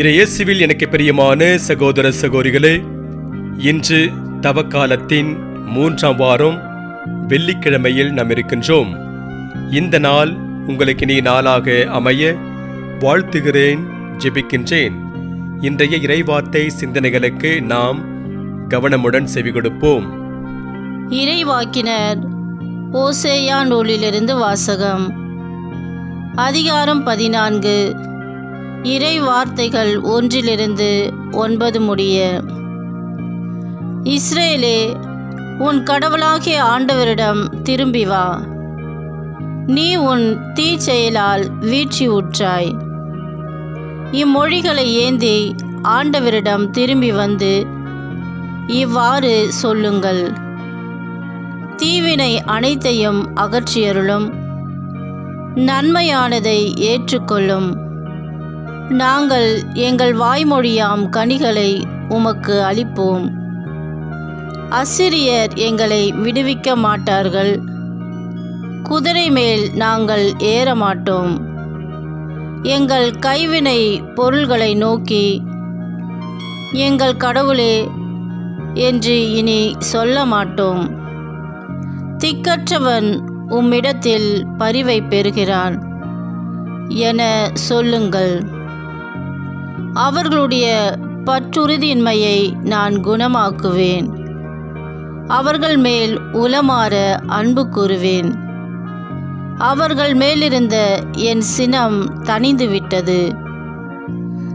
இறையேசுவில் எனக்கு பிரியமான சகோதர சகோதரிகளே இன்று தவக்காலத்தின் மூன்றாம் வாரம் வெள்ளிக்கிழமையில் நாம் இருக்கின்றோம். இந்த நாள் உங்களுக்கு நீ நாளாக அமைய வாழ்த்துகிறேன் ஜெபிக்கின்றேன். இன்றைய இறைவார்த்தை சிந்தனைகளுக்கு நாம் கவனமுடன் செவி கொடுப்போம். இறைவாக்கினர் ஓசேயா நூலிலிருந்து வாசகம் அதிகாரம் பதினான்கு. இறை வார்த்தைகள் ஒன்றிலிருந்து ஒன்பது முடிய. இஸ்ரேலே உன் கடவுளாகிய ஆண்டவரிடம் திரும்பி வா. நீ உன் தீச்செயலால் வீழ்ச்சி உற்றாய். இம்மொழிகளை ஏந்தி ஆண்டவரிடம் திரும்பி வந்து இவ்வாறு சொல்லுங்கள். தீவினை அனைத்தையும் அகற்றியருளும். நன்மையானதை ஏற்றுக்கொள்ளும். நாங்கள் எங்கள் வாய்மொழியாம் கனிகளை உமக்கு அளிப்போம். அசிரியர் எங்களை விடுவிக்க மாட்டார்கள். குதிரை மேல் நாங்கள் ஏற மாட்டோம். எங்கள் கைவினை பொருள்களை நோக்கி எங்கள் கடவுளே என்று இனி சொல்ல மாட்டோம். திக்கற்றவன் உம்மிடத்தில் பரிவை பெறுகிறான். என சொல்லுங்கள். அவர்களுடைய பற்றுறுதியின்மையை நான் குணமாக்குவேன். அவர்கள் மேல் உலமாற அன்பு கூறுவேன். அவர்கள் மேலிருந்த என் சினம் தணிந்து விட்டது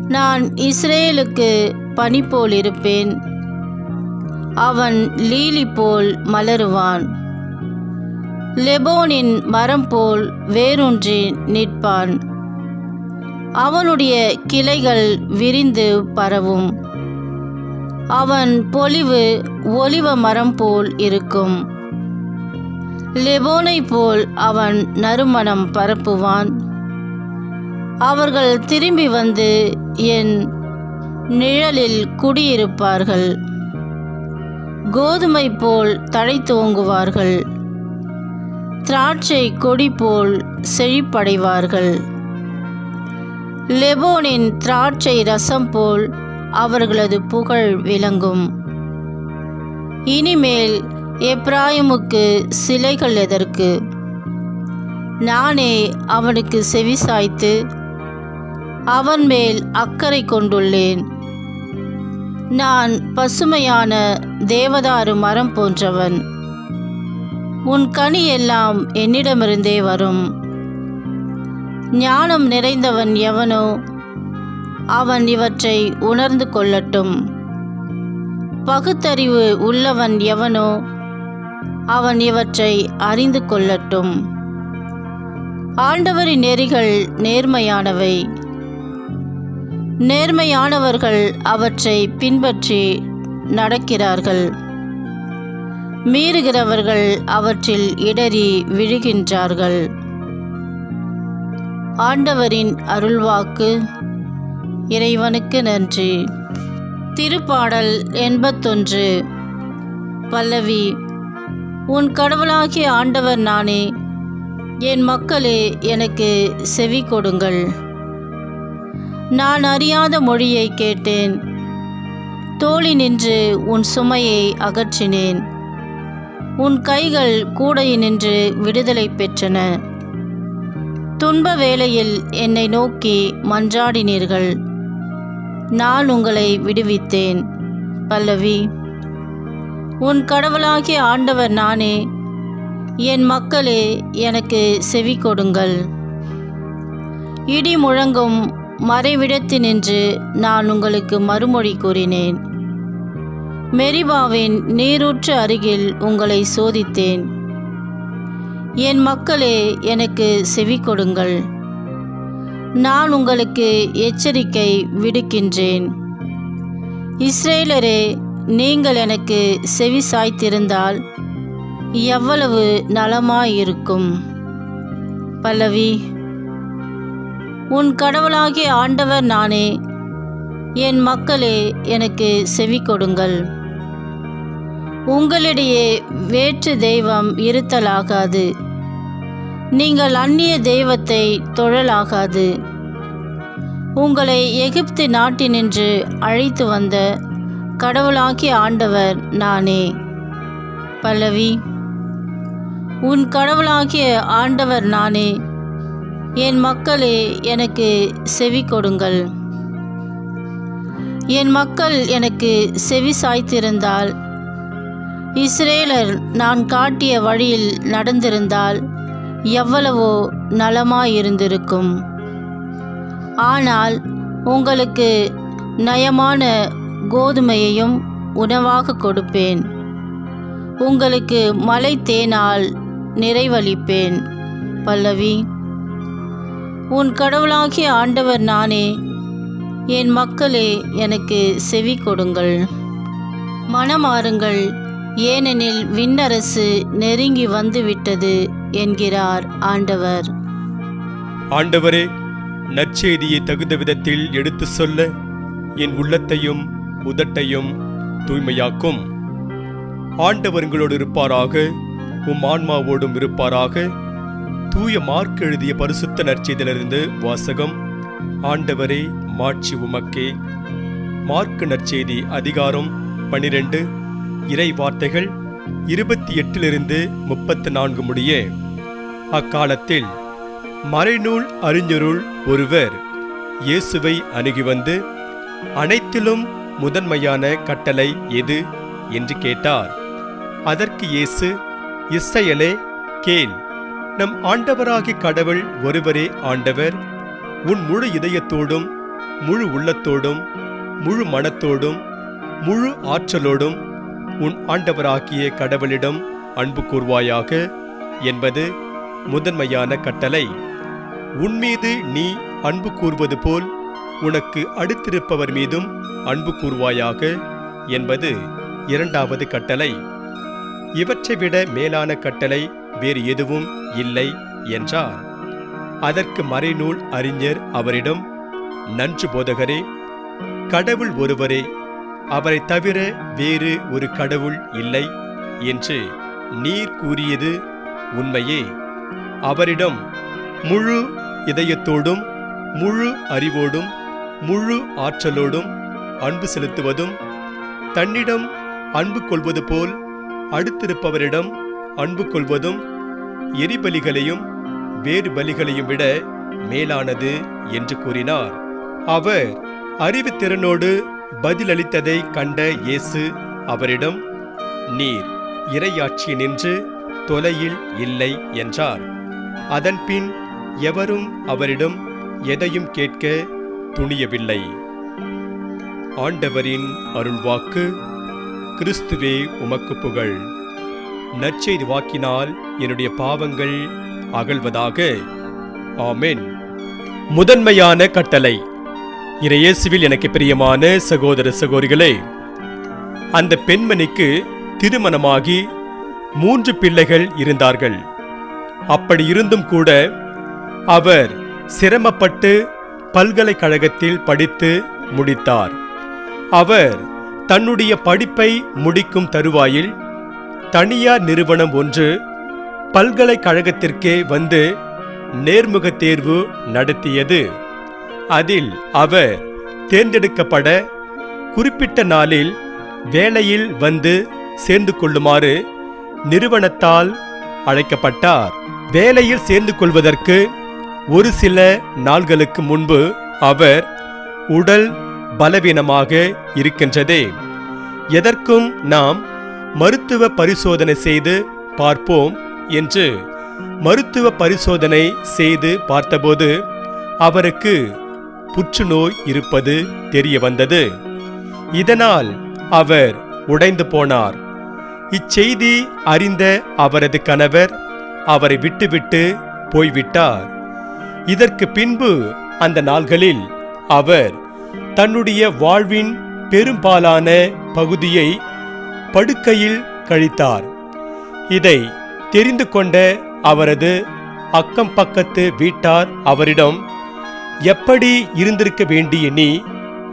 நான் இஸ்ரேலுக்கு பனி போல் இருப்பேன் அவன் லீலி போல் மலருவான். லெபோனின் மரம் போல் வேரூன்றி நிற்பான். அவனுடைய கிளைகள் விரிந்து பரவும். அவன் பொலிவு ஒலிவ மரம் போல் இருக்கும். லெபோனை போல் அவன் நறுமணம் பரப்புவான். அவர்கள் திரும்பி வந்து என் நிழலில் குடியிருப்பார்கள். கோதுமை போல் தழைத்தோங்குவார்கள் திராட்சை கொடி போல் செழிப்படைவார்கள். லெபோனின் திராட்சை ரசம் போல் அவர்களது புகழ் விளங்கும். இனிமேல் எப்ராயிமுக்கு சிலைகள் எதற்கு? நானே அவனுக்கு செவிசாய்த்து அவன் மேல் அக்கறை கொண்டுள்ளேன். நான் பசுமையான தேவதாரு மரம் போன்றவன். உன் கனி எல்லாம் என்னிடமிருந்தே வரும். ஞானம் நிறைந்தவன் எவனோ அவன் இவற்றை உணர்ந்து கொள்ளட்டும். பகுத்தறிவு உள்ளவன் எவனோ அவன் இவற்றை அறிந்து கொள்ளட்டும். ஆண்டவரின் நெறிகள் நேர்மையானவை. நேர்மையானவர்கள் அவற்றை பின்பற்றி நடக்கிறார்கள். மீறுகிறவர்கள் அவற்றில் இடறி விழுகின்றார்கள். ஆண்டவரின் அருள்வாக்கு. இறைவனுக்கு நன்றி. திருப்பாடல் எண்பத்தொன்று. பல்லவி உன் கடவுளாகிய ஆண்டவர் நானே என் மக்களே எனக்கு செவி கொடுங்கள். நான் அறியாத மொழியை கேட்டேன். தோழி நின்று உன் சுமையை அகற்றினேன். உன் கைகள் கூடையினின்று விடுதலை பெற்றன. துன்ப வேளையில் என்னை நோக்கி மன்றாடினீர்கள். நான் உங்களை விடுவித்தேன் பல்லவி. உன் கடவுளாகிய ஆண்டவர் நானே. என் மக்களே எனக்கு செவி கொடுங்கள். இடி முழங்கும் மறைவிடத்தினின்று நான் உங்களுக்கு மறுமொழி கூறினேன். மெரிபாவின் நீரூற்று அருகில் உங்களை சோதித்தேன். என் மக்களே எனக்கு செவி கொடுங்கள். நான் உங்களுக்கு எச்சரிக்கை விடுக்கின்றேன். இஸ்ரேலரே நீங்கள் எனக்கு செவி சாய்த்திருந்தால் எவ்வளவு நலமாயிருக்கும்? பல்லவி உன் கடவுளாகிய ஆண்டவர் நானே என் மக்களே எனக்கு செவி கொடுங்கள். உங்களிடையே வேற்று தெய்வம் இருத்தலாகாது. நீங்கள் அந்நிய தெய்வத்தை தொழலாகாது. உங்களை எகிப்து நாட்டினின்று அழைத்து வந்த கடவுளாகிய ஆண்டவர் நானே. பல்லவி உன் கடவுளாகிய ஆண்டவர் நானே. என் மக்களே எனக்கு செவி கொடுங்கள். என் மக்கள் எனக்கு செவி சாய்த்திருந்தால் இஸ்ரேலர் நான் காட்டிய வழியில் நடந்திருந்தால் எவ்வளவோ நலமாயிருந்திருக்கும். ஆனால் உங்களுக்கு நயமான கோதுமையையும் உணவாக கொடுப்பேன். உங்களுக்கு மலை தேனால் நிறைவளிப்பேன் பல்லவி. உன் கடவுளாகிய ஆண்டவர் நானே என் மக்களே எனக்கு செவி கொடுங்கள். மனமாறுங்கள் ஏனெனில் விண்ணரசு நெருங்கி வந்துவிட்டது. என்கிறார் ஆண்டவர். ஆண்டவரே நற்செய்தியை தகுந்த விதத்தில் எடுத்து சொல்ல என் உள்ளத்தையும் உதட்டையும் தூய்மையாக்கும். ஆண்டவர்களோடு இருப்பாராக உம் ஆன்மாவோடும் இருப்பாராக. தூய மார்க் எழுதிய பரிசுத்த நற்செய்தியிலிருந்து வாசகம் ஆண்டவரே மாட்சி உமக்கே. மார்க் நற்செய்தி அதிகாரம் பனிரெண்டு இறை வார்த்தைகள் இருபத்தி எட்டிலிருந்து முப்பத்து நான்கு முடியே. அக்காலத்தில் மறைநூல் அறிஞருள் ஒருவர் இயேசுவை அணுகி வந்து அனைத்திலும் முதன்மையான கட்டளை எது? என்று கேட்டார். அதற்கு இயேசு இசையலே கேள். நம் ஆண்டவராகி கடவுள் ஒருவரே ஆண்டவர். உன் முழு இதயத்தோடும் முழு உள்ளத்தோடும் முழு மனத்தோடும் முழு ஆற்றலோடும் உன் ஆண்டவராகிய கடவுளிடம் அன்பு கூர்வாயாக என்பது முதன்மையான கட்டளை. உன்மீது நீ அன்பு கூர்வது போல் உனக்கு அடுத்திருப்பவர் மீதும் அன்பு கூர்வாயாக என்பது இரண்டாவது கட்டளை. இவற்றை விட மேலான கட்டளை வேறு எதுவும் இல்லை என்றார். அதற்கு மறைநூல் அறிஞர் அவரிடம் நன்று போதகரே கடவுள் ஒருவரே அவரை தவிர வேறு ஒரு கடவுள் இல்லை என்று நீர் கூறியது உண்மையே. அவரிடம் முழு இதயத்தோடும் முழு அறிவோடும் முழு ஆற்றலோடும் அன்பு செலுத்துவதும் தன்னிடம் அன்பு கொள்வது போல் அடுத்திருப்பவரிடம் அன்பு கொள்வதும் எரிபலிகளையும் வேறு பலிகளையும் விட மேலானது என்று கூறினார். அவர் அறிவுத்திறனோடு பதிலளித்ததை கண்ட இயேசு அவரிடம் நீர் இரையாட்சி நின்று தொலையில் இல்லை என்றார். அதன்பின் எவரும் அவரிடம் எதையும் கேட்க துணியவில்லை. ஆண்டவரின் அருள்வாக்கு கிறிஸ்துவே உமக்கு புகழ். நற்செய்தி வாக்கினால் என்னுடைய பாவங்கள் அகழ்வதாக. ஆமேன். முதன்மையான கட்டளை. இறையேசுவில் எனக்கு பிரியமான சகோதர சகோதரிகளே அந்த பெண்மணிக்கு திருமணமாகி மூன்று பிள்ளைகள் இருந்தார்கள். அப்படி இருந்தும் கூட அவர் சிரமப்பட்டு பல்கலைக்கழகத்தில் படித்து முடித்தார். அவர் தன்னுடைய படிப்பை முடிக்கும் தருவாயில் தனியார் நிறுவனம் ஒன்று பல்கலைக்கழகத்திற்கே வந்து நேர்முக தேர்வு நடத்தியது. அதில் அவர் தேர்ந்தெடுக்கப்பட குறிப்பிட்ட நாளில் வேலையில் வந்து சேர்ந்து கொள்ளுமாறு நிறுவனத்தால் அழைக்கப்பட்டார். வேலையில் சேர்ந்து கொள்வதற்கு ஒரு சில நாள்களுக்கு முன்பு அவர் உடல் பலவீனமாக இருக்கின்றதே. எதற்கும் நாம் மருத்துவ பரிசோதனை செய்து பார்ப்போம் என்று மருத்துவ பரிசோதனை செய்து பார்த்தபோது அவருக்கு புற்றுநோய் இருப்பது தெரிய வந்தது இதனால் அவர் உடைந்து போனார். இச்செய்தி அறிந்த அவரது கணவர் அவரை விட்டுவிட்டு போய்விட்டார். இதற்கு பின்பு அந்த நாள்களில் அவர் தன்னுடைய வாழ்வின் பெரும்பாலான பகுதியை படுக்கையில் கழித்தார். இதை தெரிந்து கொண்ட அவரது அக்கம் பக்கத்து வீட்டார் அவரிடம் எப்படி இருந்திருக்க வேண்டிய நீ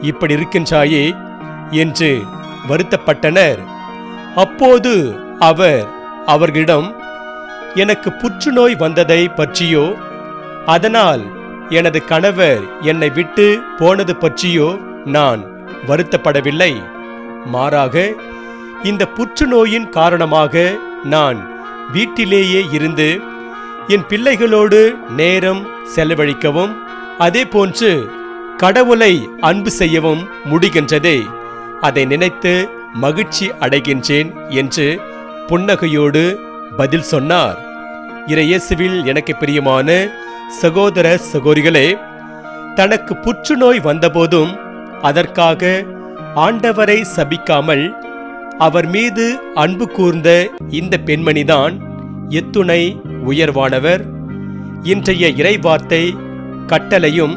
இப்படி இருக்கின்றாயே? என்று வருத்தப்பட்டனர். அப்போது அவர் அவர்களிடம் எனக்கு புற்றுநோய் வந்ததை பற்றியோ? அதனால் எனது கணவர் என்னை விட்டு போனது பற்றியோ நான் வருத்தப்படவில்லை. மாறாக இந்த புற்றுநோயின் காரணமாக நான் வீட்டிலேயே இருந்து என் பிள்ளைகளோடு நேரம் செலவழிக்கவும் அதே போன்று கடவுளை அன்பு செய்யவும் முடிகின்றதே. அதை நினைத்து மகிழ்ச்சி அடைகின்றேன் என்று புன்னகையோடு பதில் சொன்னார். இறையேசுவில் எனக்கு பிரியமான சகோதர சகோதரிகளே தனக்கு புற்றுநோய் வந்தபோதும் அதற்காக ஆண்டவரை சபிக்காமல் அவர் மீது அன்பு கூர்ந்த இந்த பெண்மணிதான் எத்துணை உயர்வானவர். இன்றைய இறைவார்த்தை கட்டளையும்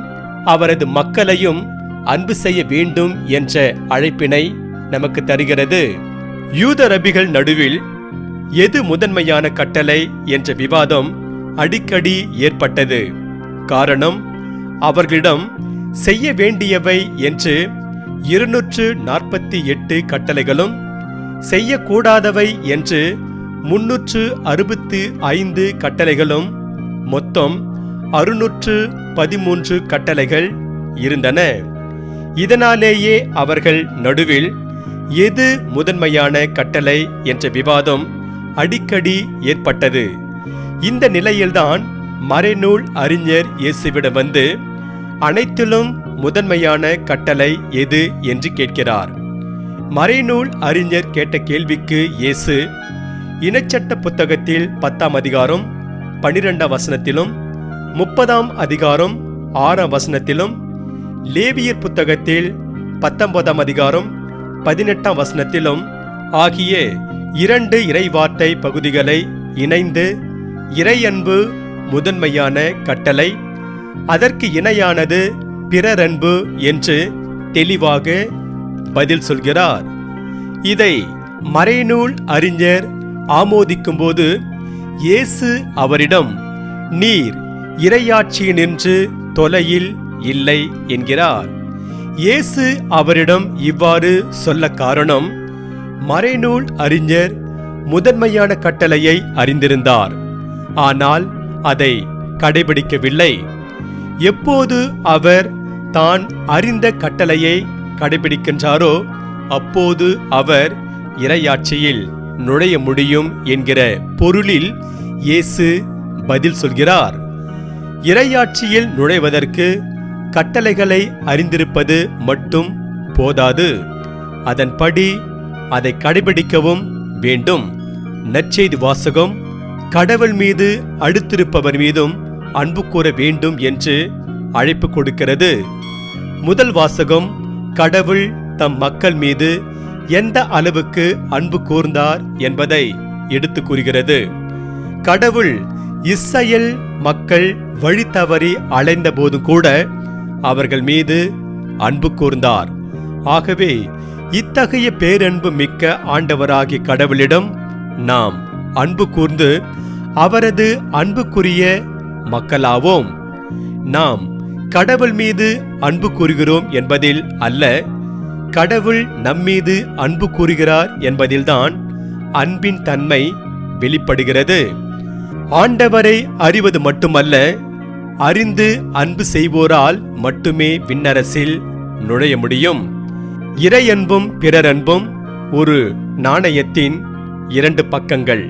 அவரது மக்களையும் அன்பு செய்ய வேண்டும் என்ற அழைப்பினை நமக்கு தருகிறது. யூத ரபிகள் நடுவில் எது முதன்மையான கட்டளை என்ற விவாதம் அடிக்கடி ஏற்பட்டது. காரணம் அவர்களிடம் செய்ய வேண்டியவை என்று இருநூற்று நாற்பத்தி எட்டு கட்டளைகளும் செய்யக்கூடாதவை என்று முன்னூற்று அறுபத்து ஐந்து கட்டளைகளும் மொத்தம் அறுநூற்று பதிமூன்று கட்டளைகள் இருந்தன. இதனாலேயே அவர்கள் நடுவில் எது முதன்மையான கட்டளை என்ற விவாதம் அடிக்கடி ஏற்பட்டது. இந்த நிலையில்தான் மறைநூல் அறிஞர் இயேசுவிடம் வந்து அனைத்திலும் முதன்மையான கட்டளை எது? என்று கேட்கிறார். மறைநூல் அறிஞர் கேட்ட கேள்விக்கு இயேசு இனச்சட்ட புத்தகத்தில் பத்தாம் அதிகாரம் பனிரெண்டாம் வசனத்திலும் முப்பதாம் அதிகாரம் ஆறாம் வசனத்திலும் லேவியர் புத்தகத்தில் பத்தொன்பதாம் அதிகாரம் பதினெட்டாம் வசனத்திலும் ஆகிய இரண்டு இறைவார்த்தை பகுதிகளை இணைந்து இறையன்பு முதன்மையான கட்டளை அதற்கு இணையானது பிறரன்பு என்று தெளிவாக பதில் சொல்கிறார். இதை மறைநூல் அறிஞர் ஆமோதிக்கும்போது இயேசு அவரிடம் நீர் இறையாட்சியினின்று தொலையில் இல்லை என்கிறார். இயேசு அவரிடம் இவ்வாறு சொல்ல காரணம் மறைநூல் அறிஞர் முதன்மையான கட்டளையை அறிந்திருந்தார். ஆனால் அதை கடைபிடிக்கவில்லை. எப்போது அவர் தான் அறிந்த கட்டளையை கடைபிடிக்கின்றாரோ அப்போது அவர் இறையாட்சியில் நுழைய முடியும் என்கிற பொருளில் இயேசு பதில் சொல்கிறார். இறையாட்சியில் நுழைவதற்கு கட்டளைகளை அறிந்திருப்பது மட்டும் போதாது. அதன்படி அதை கடைபிடிக்கவும் வேண்டும். நற்செய்தி வாசகம் கடவுள் மீது அடுத்திருப்பவர் மீதும் அன்பு கூற வேண்டும் என்று அழைப்பு கொடுக்கிறது. முதல் வாசகம் கடவுள் தம் மக்கள் மீது எந்த அளவுக்கு அன்பு கூர்ந்தார் என்பதை எடுத்து கூறுகிறது. கடவுள் இஸ்ரேல் மக்கள் வழி தவறி அலைந்த போது கூட அவர்கள் மீது அன்பு கூர்ந்தார். ஆகவே இத்தகைய பேரன்பு மிக்க ஆண்டவராகிய கடவுளிடம் நாம் அன்பு கூர்ந்து அவரது அன்புக்குரிய மக்களாவோம். நாம் கடவுள் மீது அன்பு கூறுகிறோம் என்பதில் அல்ல கடவுள் நம்மீது அன்பு கூறுகிறார் என்பதில்தான் அன்பின் தன்மை வெளிப்படுகிறது. ஆண்டவரை அறிவது மட்டுமல்ல அறிந்து அன்பு செய்வோரால் மட்டுமே விண்ணரசில் நுழைய முடியும். இறையன்பும் பிறரன்பும் ஒரு நாணயத்தின் இரண்டு பக்கங்கள்.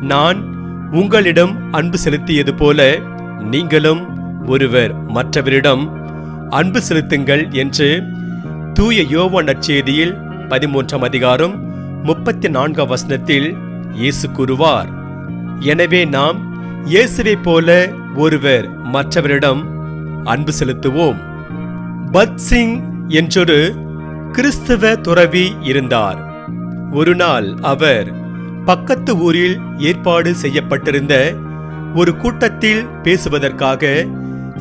நான் உங்களிடம் அன்பு செலுத்தியது போல நீங்களும் ஒருவர் மற்றவரிடம் அன்பு செலுத்துங்கள் என்று தூய யோவ நற்செய்தியில் பதிமூன்றாம் அதிகாரம் முப்பத்தி நான்காம் வசனத்தில் இயேசு கூறுவார். எனவே நாம் இயேசுவைப் போல ஒருவர் மற்றவரிடம் அன்பு செலுத்துவோம். பத் சிங் என்றொரு கிறிஸ்தவ துறவி இருந்தார். ஒரு நாள் அவர் பக்கத்து ஊரில் ஏற்பாடு செய்யப்பட்டிருந்த ஒரு கூட்டத்தில் பேசுவதற்காக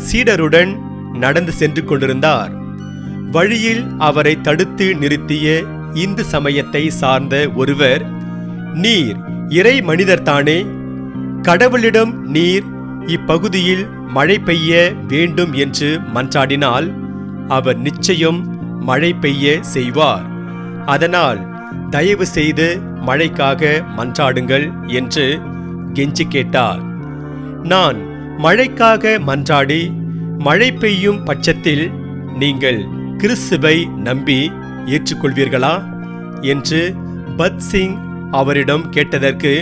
சீடருடன் நடந்து சென்று கொண்டிருந்தார். வழியில் அவரை தடுத்து நிறுத்திய இந்து சமயத்தை சார்ந்த ஒருவர் நீர் இறை மனிதர்தானே கடவுளிடம் நீர் இப்பகுதியில் மழை பெய்ய வேண்டும் என்று மன்றாடினால் அவர் நிச்சயம் மழை பெய்ய செய்வார். அதனால் தயவு செய்து மழைக்காக மன்றாடுங்கள் என்று கெஞ்சி கேட்டார். நான் மழைக்காக மன்றாடி மழை பெய்யும் பட்சத்தில் நீங்கள் கிறிஸ்துவை நம்பி ஏற்றுக்கொள்வீர்களா? என்று பத்சிங் அவரிடம் கேட்டதற்கு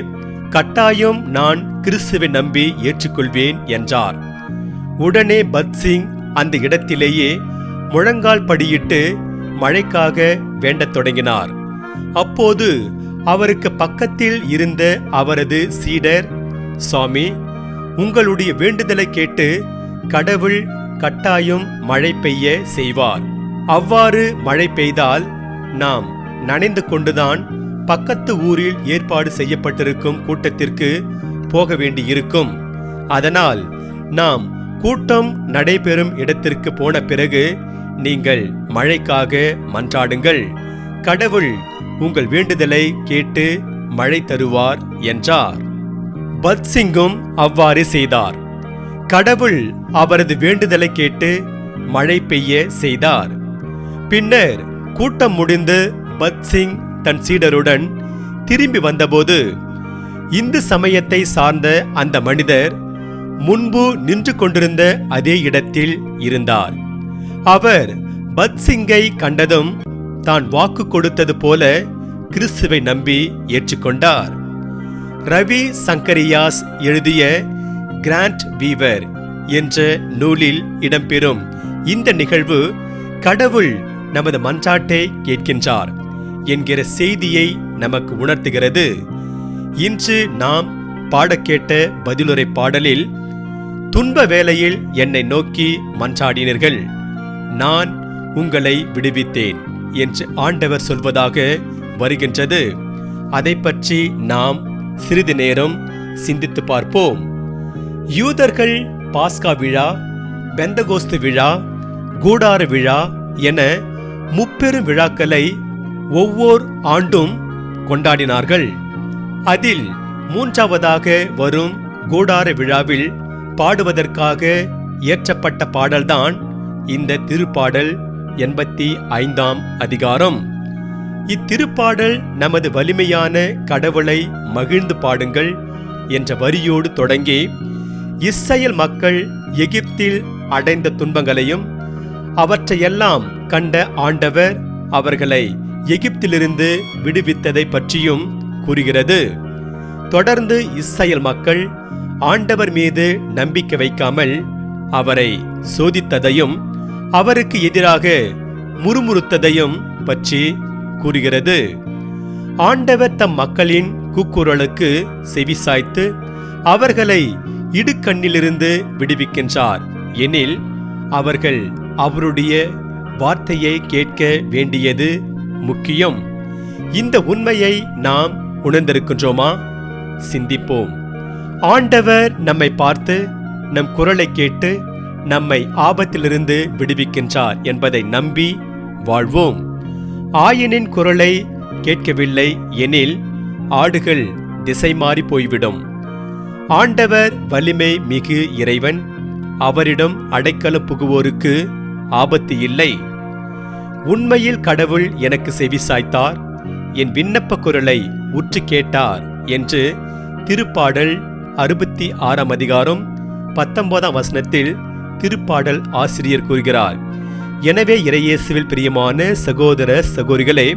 கட்டாயம் நான் கிறிஸ்துவை நம்பி ஏற்றுக்கொள்வேன் என்றார். உடனே பத்சிங் அந்த இடத்திலேயே முழங்கால் படியிட்டு மழைக்காக வேண்டத் தொடங்கினார். அப்போது அவருக்கு பக்கத்தில் இருந்த அவரது சீடர் சுவாமி உங்களுடைய வேண்டுதலை கேட்டு கடவுள் கட்டாயம் மழை பெய்ய செய்வார். அவ்வாறு மழை பெய்தால் நாம் நனைந்து கொண்டுதான் பக்கத்து ஊரில் ஏற்பாடு செய்யப்பட்டிருக்கும் கூட்டத்திற்கு போக வேண்டியிருக்கும். அதனால் நாம் கூட்டம் நடைபெறும் இடத்திற்கு போன பிறகு நீங்கள் மழைக்காக மன்றாடுங்கள். கடவுள் உங்கள் வேண்டுதலை கேட்டு மழை தருவார் என்றார். பத்சிங்கும் அவ்வாறு செய்தார். கடவுள் அவரது வேண்டுதலை கேட்டு மழை பெய்ய செய்தார். பின்னர் கூட்டம் முடிந்து பத்சிங் தன் சீடருடன் திரும்பி வந்தபோது இந்து சமயத்தை சார்ந்த அந்த மனிதர் முன்பு நின்று கொண்டிருந்த அதே இடத்தில் இருந்தார். அவர் பத்சிங்கை கண்டதும் தான் வாக்கு கொடுத்தது போல கிறிஸ்துவை நம்பி ஏற்றுக்கொண்டார். ரவி சங்கரியாஸ் எழுதிய கிராண்ட் வீவர் என்ற நூலில் இடம்பெறும் இந்த நிகழ்வு கடவுள் நமது மன்றாட்டை கேட்கின்றார் என்கிற செய்தியை நமக்கு உணர்த்துகிறது. இன்று நாம் பாடக்கேட்ட பதிலுரை பாடலில் துன்ப வேளையில் என்னை நோக்கி மன்றாடினீர்கள். நான் உங்களை விடுவித்தேன் என்று ஆண்டவர் சொல்வதாக வருகின்றது. அதை பற்றி நாம் சிறிது நேரம் சிந்தித்து பார்ப்போம். யூதர்கள் பாஸ்கா விழா பெந்தகோஸ்து விழா கூடார விழா என முப்பெரும் விழாக்களை ஒவ்வொரு ஆண்டும் கொண்டாடினார்கள். அதில் மூன்றாவதாக வரும் கூடார விழாவில் பாடுவதற்காக இயற்றப்பட்ட பாடல்தான் இந்த திருப்பாடல் எண்பத்தி ஐந்தாம் அதிகாரம். இத்திருப்பாடல் நமது வலிமையான கடவுளை மகிழ்ந்து பாடுங்கள் என்ற வரியோடு தொடங்கி இஸ்ரேல் மக்கள் எகிப்தில் அடைந்த துன்பங்களையும் அவற்றையெல்லாம் கண்ட ஆண்டவர் அவர்களை எகிப்திலிருந்து விடுவித்ததை பற்றியும் கூறுகிறது. தொடர்ந்து இஸ்ரேல் மக்கள் ஆண்டவர் மீது நம்பிக்கை வைக்காமல் அவரை சோதித்ததையும் அவருக்கு எதிராக முறுமுறுத்ததையும் பற்றி கூறுகிறது. ஆண்டவர் தம் மக்களின் கூக்குரலுக்கு செவிசாய்த்து அவர்களை இடுக்கண்ணிலிருந்து விடுவிக்கின்றார். எனில் அவர்கள் அவருடைய வார்த்தையை கேட்க வேண்டியது முக்கியம். இந்த உண்மையை நாம் உணர்ந்திருக்கின்றோமா? சிந்திப்போம். ஆண்டவர் நம்மை பார்த்து நம் குரலை கேட்டு நம்மை ஆபத்திலிருந்து விடுவிக்கின்றார் என்பதை நம்பி வாழ்வோம். ஆயனின் குரலை கேட்கவில்லை எனில் ஆடுகள் திசை மாறி போய்விடும். ஆண்டவர் வலிமை மிகு இறைவன் அவரிடம் அடைக்கலம் புகுவோருக்கு ஆபத்து இல்லை. உண்மையில் கடவுள் எனக்கு செவி சாய்த்தார் என் விண்ணப்ப குரலை உற்று கேட்டார் என்று திருப்பாடல் அறுபத்தி ஆறாம் அதிகாரம் பத்தொன்பதாம் வசனத்தில் திருப்பாடல் ஆசிரியர் கூறுகிறார் எனவே இறையேசுவில் பிரியமான சகோதர சகோதரிகளே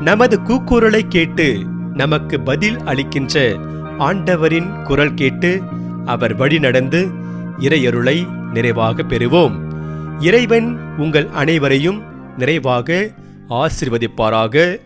நமது கூக்குரலை கேட்டு நமக்கு பதில் அளிக்கின்ற ஆண்டவரின் குரல் கேட்டு அவர் வழி நடந்து இறையருளை நிறைவாக பெறுவோம். இறைவன் உங்கள் அனைவரையும் நிறைவாக ஆசிர்வதிப்பாராக.